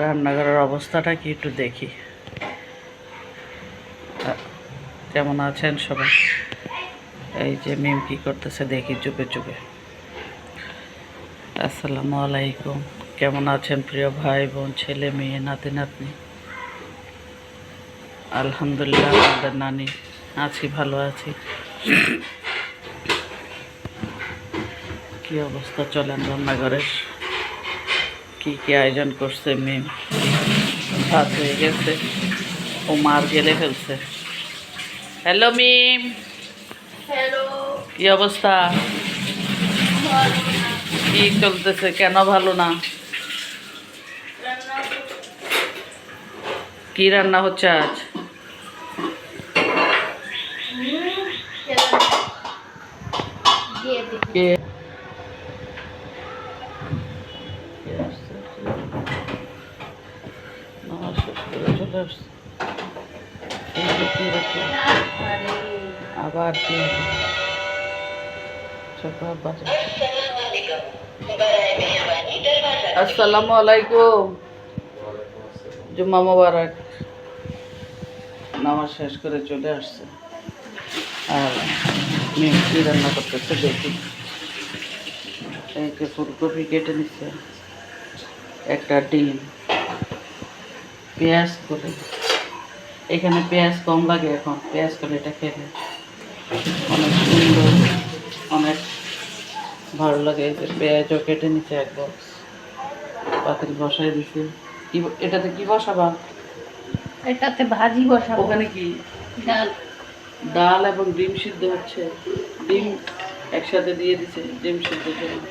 রান্নাঘরের অবস্থাটা কি একটু দেখি। কেমন আছেন সবাই? এই যে মিম কি করতেছে দেখি চুপে চুপে। আসসালামু আলাইকুম। কেমন আছেন প্রিয় ভাই বোন, ছেলে মেয়ে, নাতি নাতনি? আলহামদুলিল্লাহ, আমাদের নানি আছি, ভালো আছি। কি অবস্থা চলেন রান্নাঘরের? কি কি আয়োজন করছে মিম? ভাত হয়ে গেছে। ও মার গেলে ফেলছে। হ্যালো মিম। হ্যালো কি অবস্থা? কি চলতেছে? কেন ভালো না? কি রান্না হচ্ছে আজ? দিয়ে আসসালামু আলাইকুম। জুম্মা মোবারক। নামাজ শেষ করে চলে আসছে। আর কি রান্না করতেছে দেখি। এই ফুলকপি কেটে নিচ্ছে একটা ডিম। পেঁয়াজ করে। এখানে পেঁয়াজ কম লাগে এখন। পেঁয়াজ করে এটা খেলে। ভালো লাগে পেঁয়াজও কেটে নিচ্ছে এক বক্স পাতিল বসাই দিছে। কি এটাতে কি বসাবা? এটাতে ভাজি বসাবো। ওখানে কি? ডাল। ডাল এবং ডিম সিদ্ধ হচ্ছে। ডিম একসাথে দিয়ে দিছে ডিম সিদ্ধ জন্য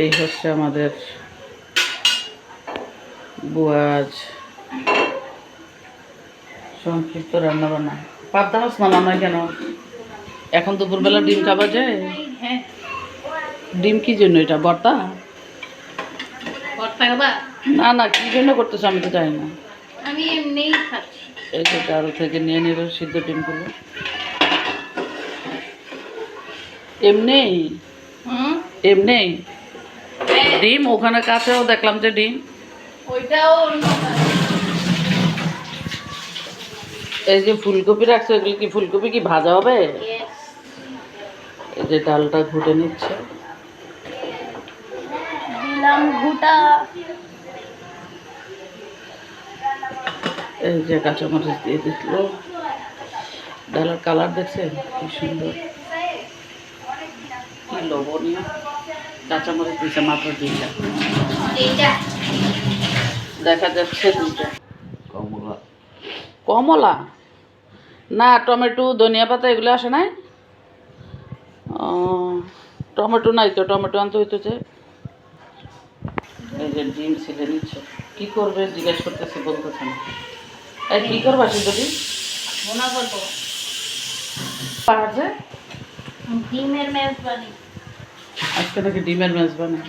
এই হচ্ছে আমাদের বুয়াজ সংক্ষিপ্ত রান্না বান্না পাবদা মাছ নয় কেন? এখন দুপুরবেলা ডিম খাওয়া যায় হ্যাঁ ডিম কি জন্য এটা বর্তা ভর্তা খাবা? না না কি জন্য করতেছে আমি তো জানি না। আমি এমনিই খাচ্ছি। এই যে ডাল থেকে নিয়ে নেব সিদ্ধ ডিমগুলো এমনি? এমনি? ডিম ওখানে কাছেও দেখলাম যে ডিম। ওইটাও এই যে ফুলকপি রাখছে ওগুলো কি ফুলকপি কি ভাজা হবে. এই যে ডালটা ঘুটে নিচ্ছে। দিলাম ঘুটা। এই যে কাঁচামরিচ দিয়ে দিল। ডালের কালার দেখছেন? কি সুন্দর। কি লোভনীয়। কাঁচামরিচ দিচ্ছে মাত্র দুইটা। এইটা দেখা যাচ্ছে দুইটা। কমলা। কমলা? না টমেটো ধনিয়া পাতা এগুলো আসে নাই? টমেটো নাই তো টমেটো আনতে হইতো যে এই যে ডিম ছিলে নিচ্ছে কি করবে জিজ্ঞেস করতেছে বলতেছে না। এই কি করবা সে যদি ভোনা করব পাহাড়ে ডিমের মেজবানি আজকে নাকি ডিমের ম্যাচ বানায়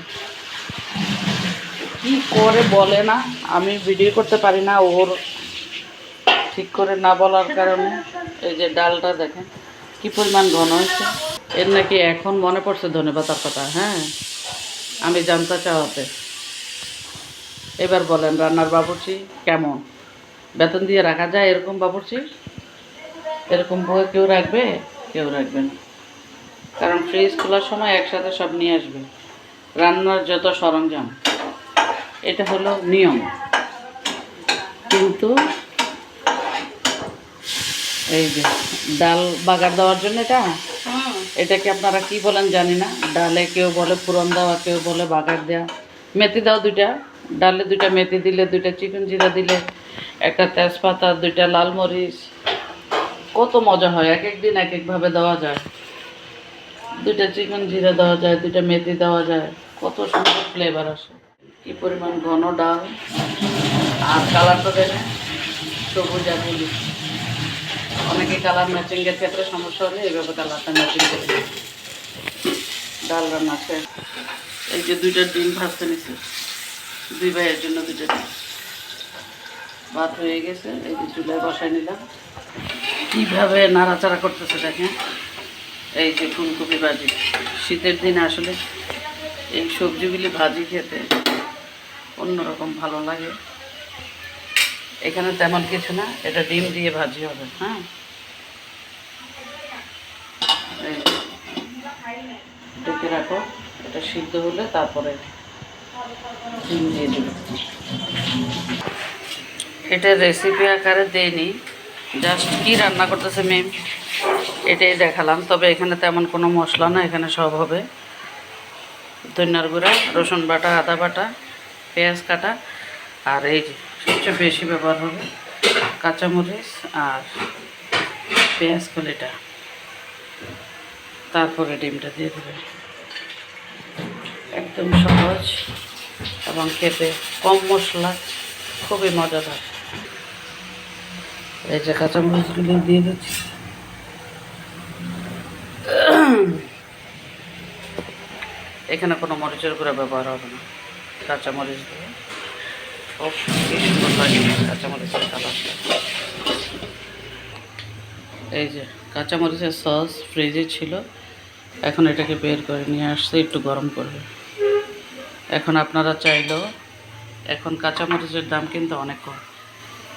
কি করে বলে না আমি ভিডিও করতে পারি না ওর ঠিক করে না বলার কারণে। এই যে ডালটা দেখেন কি পরিমাণ ঘন হয়েছে। এর নাকি এখন মনে পড়ছে ধনে পাতার কথা হ্যাঁ? আমি জানতে চাওয়াতে। এবার বলেন, রান্নার বাবুর্চি কেমন? বেতন দিয়ে রাখা যায় এরকম বাবুর্চি? এরকম বই কেউ রাখবে? কেউ রাখবে না। কারণ ফ্রিজ খোলার সময় একসাথে সব নিয়ে আসবে। রান্নার যত সরঞ্জাম, এটা হলো নিয়ম। কিন্তু এই যে ডাল বাগার দেওয়ার জন্য এটা এটাকে আপনারা কি বলেন জানি না। ডালে কেউ বলে পুরন দেওয়া, কেউ বলে বাগার দেওয়া। মেথি দাও দুইটা। ডালে দুইটা মেথি দিলে দুইটা চিকেন জিরা দিলে একটা তেজপাতা, দুইটা লাল মরিচ। কত মজা হয়, এক এক দিন এক একভাবে দেওয়া যায়। দুইটা চিকেন জিরা দেওয়া যায়, দুইটা মেথি দেওয়া যায়। কত সুন্দর ফ্লেভার আসে। কি পরিমাণ ঘন ডাল। আর কালারটা দেখেন সবুজ আর অনেকে কালার ম্যাচিংয়ের ক্ষেত্রে সমস্যা হলে এইভাবে কালারটা ম্যাচিং করে। ডাল রান্না শেষ এই যে দুইটা ডিম ভাজতে নিছি। দুই ভাইয়ের জন্য দুইটা ডিম। ভাত হয়ে গেছে, এই যে চুলায় বসাই নিলাম। কীভাবে নাড়াচাড়া করতেছে দেখেন। এই যে ফুলকপি ভাজি। শীতের দিনে আসলে এই সবজিগুলি ভাজি খেতে অন্যরকম ভালো লাগে। এখানে তেমন কিছু না, এটা ডিম দিয়ে ভাজি হবে হ্যাঁ? ঢেকে রাখো। এটা সিদ্ধ হলে তারপরে ডিম দিয়ে দেবে। এটা রেসিপি আকারে দেয়নি জাস্ট কি রান্না করতেছে মেম এটাই দেখালাম। তবে এখানে তেমন কোনো মশলা না, এখানে সব হবে। ধনিয়ার গুঁড়া, রসুন বাটা, আদা বাটা, পেঁয়াজ কাটা, আর এই সবচেয়ে বেশি ব্যবহার হবে কাঁচামরিচ আর পেঁয়াজ কলিটা। তারপরে ডিমটা দিয়ে দেবে। একদম সহজ এবং খেতে কম মশলা, খুবই মজাদার। এই যে কাঁচামরিচগুলো দিয়ে দিচ্ছি। এখানে কোনো মরিচের গুঁড়া ব্যবহার হবে না। কাঁচামরিচ দিয়ে। খুব সুন্দর লাগে। কাঁচামরিচের এই যে কাঁচামরিচের সস ফ্রিজে ছিল। এখন এটাকে বের করে নিয়ে আসছে, একটু গরম করবে। এখন আপনারা চাইলেও এখন কাঁচামরিচের দাম কিন্তু অনেক কম।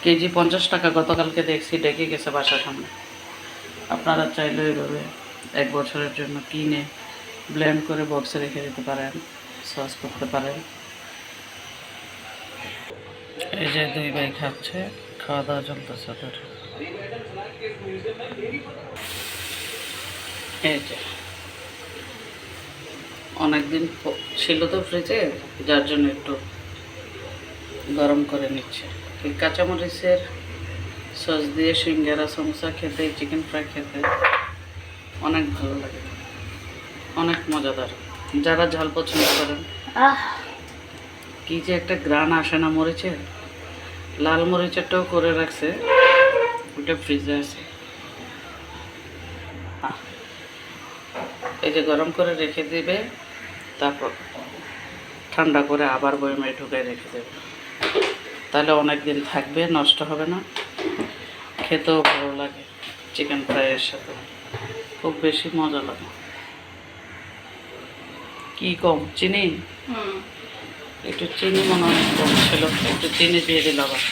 কেজি পঞ্চাশ টাকা গতকালকে দেখছি, ডেকে গেছে বাসার সামনে। আপনারা চাইলে এইভাবে এক বছরের জন্য কিনে ব্লেন্ড করে বক্সে রেখে দিতে পারেন সস করতে পারেন। এই যে দুই ভাই খাচ্ছে, খাওয়া দাওয়া চলতেছে এই যে। অনেকদিন ছিল তো ফ্রিজে যার জন্য একটু গরম করে নিচ্ছে। এই কাঁচামরিচের সস দিয়ে সিঙ্গারা সমোসা খেতে চিকেন ফ্রাই খেতে অনেক ভালো লাগে। অনেক মজাদার। যারা ঝাল পছন্দ করেন কি যে একটা গ্রান আসে না মরিচের? লাল মরিচেরটাও করে রাখছে ওটা ফ্রিজে আছে। এই যে গরম করে রেখে দিবে তারপর ঠান্ডা করে আবার বয়মে ঢুকে রেখে দেবে। তাহলে অনেক দিন থাকবে নষ্ট হবে না। খেতেও ভালো লাগে চিকেন ফ্রাইয়ের সাথে। খুব বেশি মজা লাগে। কি কম চিনি? একটু চিনি মনে হয় কম ছিল একটু চিনি দিয়ে দিল আবার।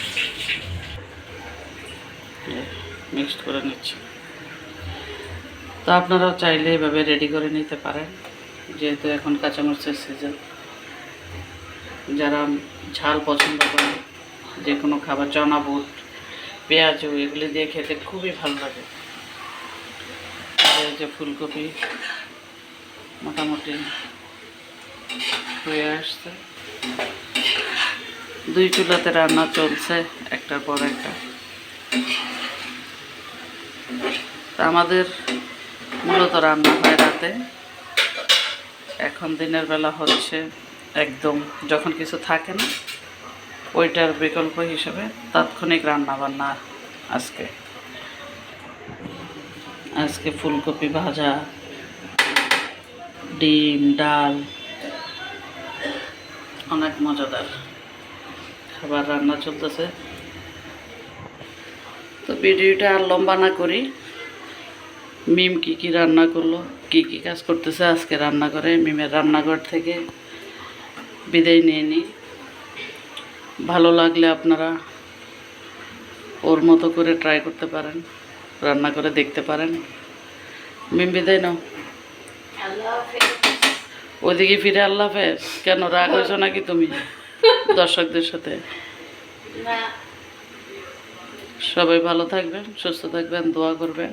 মিক্সড করে নিচ্ছি। তো আপনারাও চাইলে এভাবে রেডি করে নিতে পারেন। যেহেতু এখন কাঁচামরিচের সিজন যারা ঝাল পছন্দ করে, যে কোনো খাবার, চনা বুট, পেঁয়াজ, এগুলি দিয়ে খেতে খুবই ভালো লাগে। যে ফুলকপি, মোটামুটি হয়ে আসছে। দুই চুলাতে রান্না চলছে, একটার পর একটা। আমাদের মূলত রান্না হয় রাতে। এখন দিনের বেলা হচ্ছে একদম যখন কিছু থাকে না, ওইটার বিকল্প হিসেবে তাৎক্ষণিক রান্না বান্না আজকে। আজকে ফুলকপি ভাজা, ডিম, ডাল, অনেক মজাদার খাবার রান্না চলতেছে। তো ভিডিওটা আর লম্বা না করি মিম কি কি রান্না করল? কি কি কাজ করতেছে? আজকে রান্না করে মিমের রান্নাঘর থেকে বিদায় নিয়ে নিই ভালো লাগলে আপনারা ওর মতো করে ট্রাই করতে পারেন রান্না করে দেখতে পারেন। মিম বিদায় নাও। ওদিকে ফিরে আল্লাহ হাফেজ। কেন রাগ হয়েছো নাকি তুমি? দর্শকদের সাথে। সবাই ভালো থাকবেন সুস্থ থাকবেন দোয়া করবেন।